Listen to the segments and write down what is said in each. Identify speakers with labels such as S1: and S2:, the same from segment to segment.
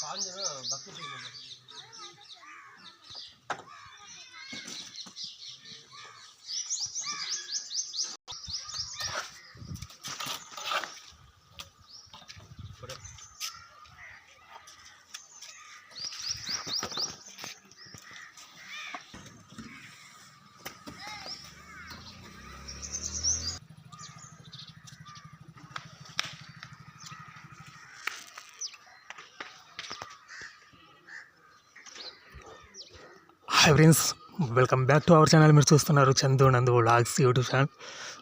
S1: பாஞ்சதும் bucket hi friends welcome back to our channel మీరు చూస్తున్నారు చందు నందు లాగ్స్ యూట్యూబ్ ఛానల్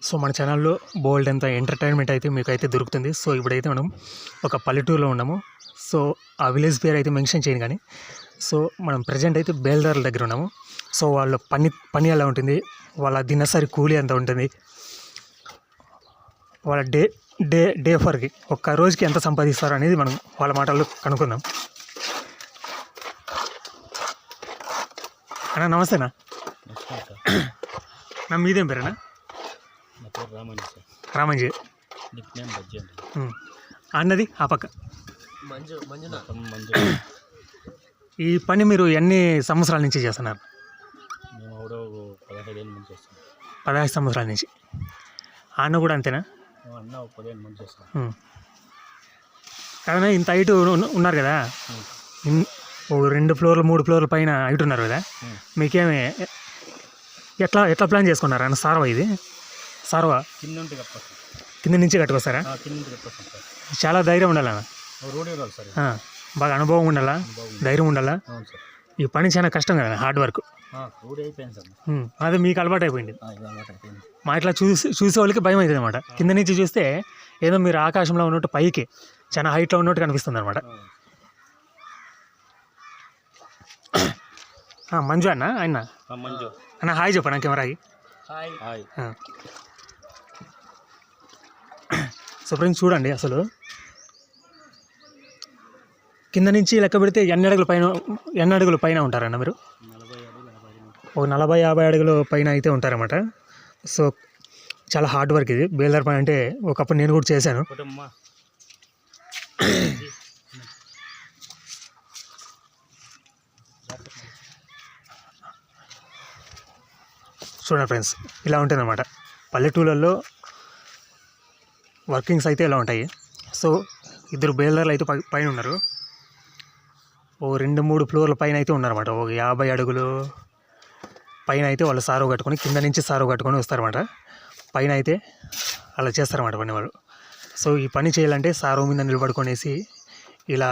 S1: సో మన ఛానల్లో బోల్డ్ ఎంత ఎంటర్టైన్మెంట్ అయితే మీకు అయితే దొరుకుతుంది. సో ఇప్పుడైతే మనం ఒక పల్లెటూరులో ఉన్నాము. సో ఆ విలేజ్ పేరు అయితే మెన్షన్ చేయను కానీ సో మనం ప్రజెంట్ అయితే బేల్దారుల దగ్గర ఉన్నాము. సో వాళ్ళ పని పని ఎలా ఉంటుంది? వాళ్ళ దినసరి కూలీ ఎంత ఉంటుంది? వాళ్ళ డే డే డే ఫర్కి ఒక్క రోజుకి ఎంత సంపాదిస్తారు అనేది మనం వాళ్ళ మాటల్లో కనుక్కుందాం. అన్న నమస్తేనా నా మీదేం పేరేనా
S2: రామంజి.
S1: అన్నది ఆ పక్క. ఈ పని మీరు ఎన్ని సంవత్సరాల నుంచి చేస్తున్నారు?
S2: పదహైదు
S1: సంవత్సరాల నుంచి. ఆ అన్న కూడా అంతేనా. కాదన్నా ఇంత హైట్ ఉన్- ఉన్నారు కదా. ఓ రెండు ఫ్లోర్లు మూడు ఫ్లోర్ల పైన హైట్ ఉన్నారు కదా. మీకేమి ఎట్లా ఎట్లా ప్లాన్ చేసుకున్నారు? అన్న సార్వా ఇది? సార్వా?
S2: కింద
S1: నుంచి కట్టుకొస్తారా? చాలా ధైర్యం ఉండాలన్న బాగా అనుభవం ఉండాలా? ధైర్యం ఉండాలా? ఈ పని చాలా కష్టం కదా హార్డ్ వర్క్. అదే మీకు అలవాటు అయిపోయింది. మా ఇట్లా చూసి చూసే వాళ్ళకి భయం అవుతుంది అనమాట కింద నుంచి చూస్తే ఏదో మీరు ఆకాశంలో ఉన్నట్టు పైకి చాలా హైట్లో ఉన్నట్టు కనిపిస్తుంది అనమాట మంజు అన్న ఆయన?
S2: ఆ, మంజు.
S1: అన్న హాయ్ చెప్పనా కెమెరాకి
S3: హాయ్.
S2: హాయ్.
S1: సో ఫ్రెండ్స్ చూడండి అసలు. కింద నుంచి లెక్క పెడితే ఎన్ని అడుగుల పైన ఎన్ని అడుగుల పైన ఉంటారన్న మీరు? ఒక నలభై యాభై అడుగుల పైన అయితే ఉంటారన్నమాట. సో చాలా హార్డ్ వర్క్ ఇది. బేల్దార్ పని అంటే ఒకప్పుడు నేను కూడా చేశాను. చూడండి ఫ్రెండ్స్ ఇలా ఉంటుందన్నమాట. పల్లెటూళ్ళల్లో వర్కింగ్స్ అయితే ఇలా ఉంటాయి. సో ఇద్దరు బేల్దార్లు అయితే పైన ఉన్నారు. ఓ రెండు మూడు ఫ్లోర్ల పైన అయితే ఉన్నారన్నమాట. ఒక యాభై అడుగులు పైన అయితే వాళ్ళు సారో కట్టుకొని కింద నుంచి సారో కట్టుకొని వస్తారన్నమాట. పైన అయితే అలా చేస్తారన్నమాట పని వాళ్ళు. సో ఈ పని చేయాలంటే సారో మీద నిలబడుకొనేసి ఇలా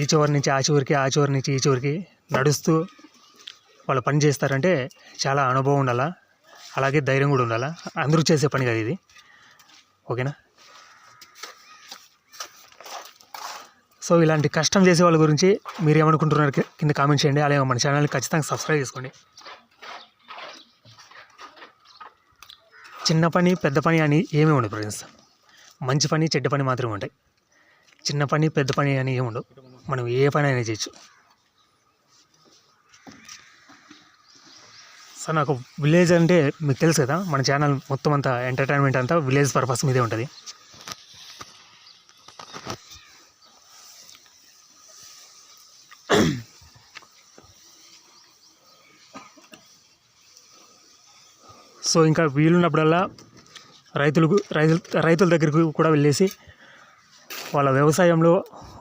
S1: ఈ చివరి నుంచి ఆ చివరికి ఆ చివరి నుంచి ఈ చివరికి నడుస్తూ వాళ్ళు పని చేస్తారంటే చాలా అనుభవం ఉండాలా? అలాగే ధైర్యం కూడా ఉండాలా? అందరూ చేసే పని కదా ఇది. ఓకేనా? సో ఇలాంటి కష్టం చేసే వాళ్ళ గురించి మీరు ఏమనుకుంటున్నారు కింద కామెంట్ చేయండి. అలాగే మన ఛానల్ని ఖచ్చితంగా సబ్స్క్రైబ్ చేసుకోండి. చిన్న పని పెద్ద పని అని ఏమీ ఉండదు ఫ్రెండ్స్. మంచి పని చెడ్డ పని మాత్రమే ఉంటాయి. చిన్న పని పెద్ద పని అని ఏమి ఉండవు. మనం ఏ పని అయినా చేయొచ్చు. సో నాకు విలేజ్ అంటే మీకు తెలుసు కదా మన ఛానల్ మొత్తం అంతా ఎంటర్టైన్మెంట్ అంతా విలేజ్ పర్పస్ మీదే ఉంటుంది. సో ఇంకా వీలున్నప్పుడల్లా రైతులకు రైతులు రైతుల దగ్గరకు కూడా వెళ్ళేసి వాళ్ళ వ్యవసాయంలో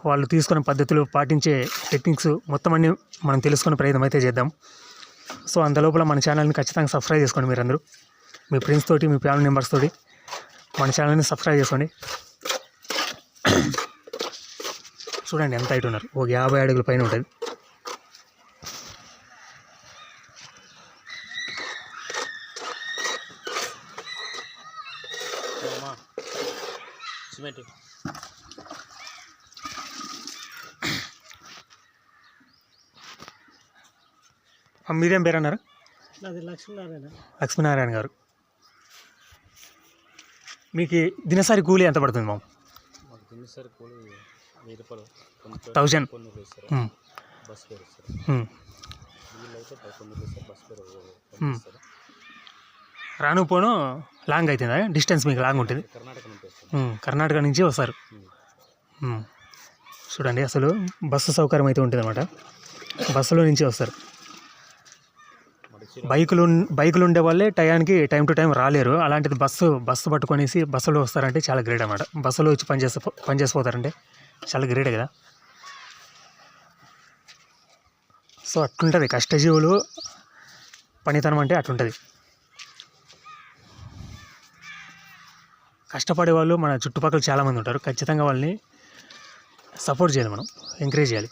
S1: వాళ్ళు తీసుకునే పద్ధతులు పాటించే టెక్నిక్స్ మొత్తం అన్ని మనం తెలుసుకునే ప్రయత్నం అయితే చేద్దాం. సో అంతలోపల మన ఛానల్ని ఖచ్చితంగా సబ్స్క్రైబ్ చేసుకోండి మీరందరూ. మీ ఫ్రెండ్స్ తోటి మీ ఫ్యామిలీ మెంబర్స్ తోటి మన ఛానల్ని సబ్స్క్రైబ్ చేసుకోండి. చూడండి ఎంత హైట్ ఉన్నారు. ఒక యాభై అడుగుల పైన ఉంటుంది.
S2: సిమెంట్.
S1: మీరేం పేరు అన్నారు
S3: నాది లక్ష్మీనారాయణ.
S1: లక్ష్మీనారాయణ గారు. మీకు దినసరి కూలీ ఎంత పడుతుంది మామ?
S2: మాకు తినేసరి కూలి వెయ్యి రూపాయలు. కొన్ని
S1: థౌజండ్.
S2: బస్ పదకొండు బస్
S1: రాను పోను లాంగ్ అవుతుందా? డిస్టెన్స్ మీకు లాంగ్ ఉంటుంది.
S2: కర్ణాటక నుంచి
S1: వస్తారు. చూడండి అసలు బస్సు సౌకర్యం అయితే ఉంటుంది అనమాట బస్సులో నుంచి వస్తారు. బైకులు బైకులు ఉండే వాళ్ళే టయానికి టైం టు టైం రాలేరు. అలాంటిది బస్సు బస్సు పట్టుకొనేసి బస్సులో వస్తారంటే చాలా గ్రేట్ అనమాట బస్సులో వచ్చి పనిచేసి పనిచేసిపోతారంటే చాలా గ్రేట్ కదా. సో అట్లుంటుంది. కష్టజీవులు పనితనం అంటే అట్లుంటుంది. కష్టపడే వాళ్ళు మన చుట్టుపక్కల చాలామంది ఉంటారు. ఖచ్చితంగా వాళ్ళని సపోర్ట్ చేయాలి మనం ఎంకరేజ్ చేయాలి.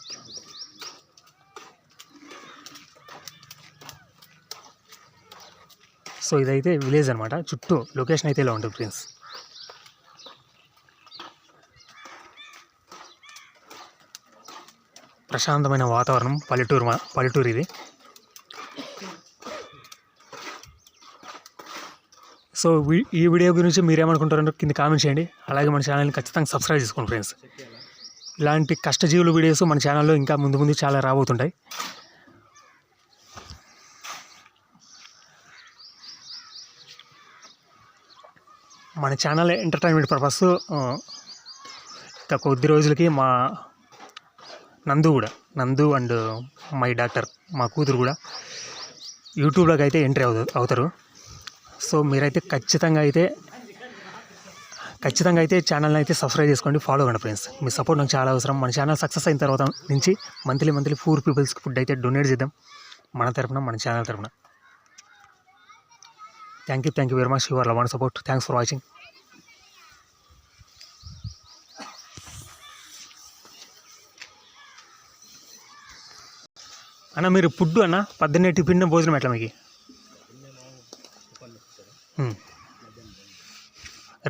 S1: సో ఇదైతే విలేజ్ అనమాట చుట్టూ లొకేషన్ అయితే ఇలా ఉంటుంది ఫ్రెండ్స్. ప్రశాంతమైన వాతావరణం పల్లెటూరు మా- పల్లెటూరు ఇది. సో వీ- ఈ వీడియో గురించి మీరేమనుకుంటారంటే కింద కామెంట్ చేయండి. అలాగే మన ఛానల్ని ఖచ్చితంగా సబ్స్క్రైబ్ చేసుకోండి ఫ్రెండ్స్. ఇలాంటి కష్టజీవుల వీడియోస్ మన ఛానల్లో ఇంకా ముందు ముందు చాలా రాబోతుంటాయి. మన ఛానల్ ఎంటర్టైన్మెంట్ పర్పస్ ఇంకా కొద్ది రోజులకి మా నందు కూడా నందు అండ్ మై డాక్టర్ మా కూతురు కూడా యూట్యూబ్లోకి అయితే ఎంట్రీ అవు అవుతారు. సో మీరైతే ఖచ్చితంగా అయితే ఖచ్చితంగా అయితే ఛానల్ని అయితే సబ్స్క్రైబ్ చేసుకోండి ఫాలో అవ్వండి ఫ్రెండ్స్. మీ సపోర్ట్ నాకు చాలా అవసరం. మన ఛానల్ సక్సెస్ అయిన తర్వాత నుంచి మంత్లీ మంత్లీ ఫోర్ పీపుల్స్కి ఫుడ్ అయితే డొనేట్ చేద్దాం. మన తరపున మన ఛానల్ తరపున. Thank you thank you very much your love and support thanks for watching అన్న మీరు ఫుడ్ అన్న పద్దెన్నే టిఫిన్ భోజనం ఎట్లా మీకు?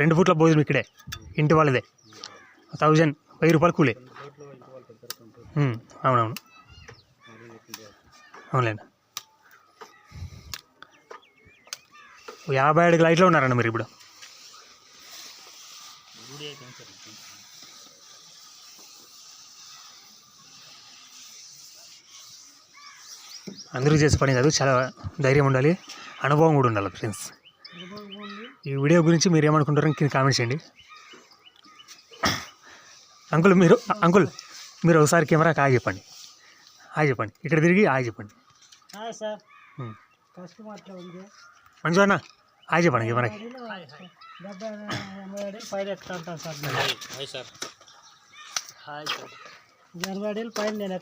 S1: రెండు పూట్ల భోజనం ఇక్కడే ఇంటి వాళ్ళదే. థౌజండ్ వెయ్యి రూపాయలు కూలే. ఉమ్, అవునవును. అవునులేండి. యాభై ఏడు లైట్లో ఉన్నారన్న మీరు ఇప్పుడు. అందరూ చేసే పని కాదు చాలా ధైర్యం ఉండాలి అనుభవం కూడా ఉండాలి ఫ్రెండ్స్ ఈ వీడియో గురించి మీరు ఏమనుకుంటారో కింద కామెంట్ చేయండి. అంకుల్ మీరు అంకుల్ మీరు ఒకసారి కెమెరాకి ఆగి చెప్పండి. ఆగి చెప్పండి. ఇక్కడ తిరిగి ఆగి చెప్పండి.
S3: సార్. ఉంది
S1: మంచిగా అన్న ఆగి చెప్పండి
S3: మనకి సార్ నేను నేను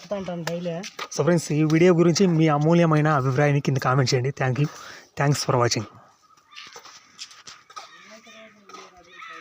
S1: సో ఫ్రెండ్స్ ఈ వీడియో గురించి మీ అమూల్యమైన అభిప్రాయాన్ని కింద కామెంట్ చేయండి. Thank you thanks for watching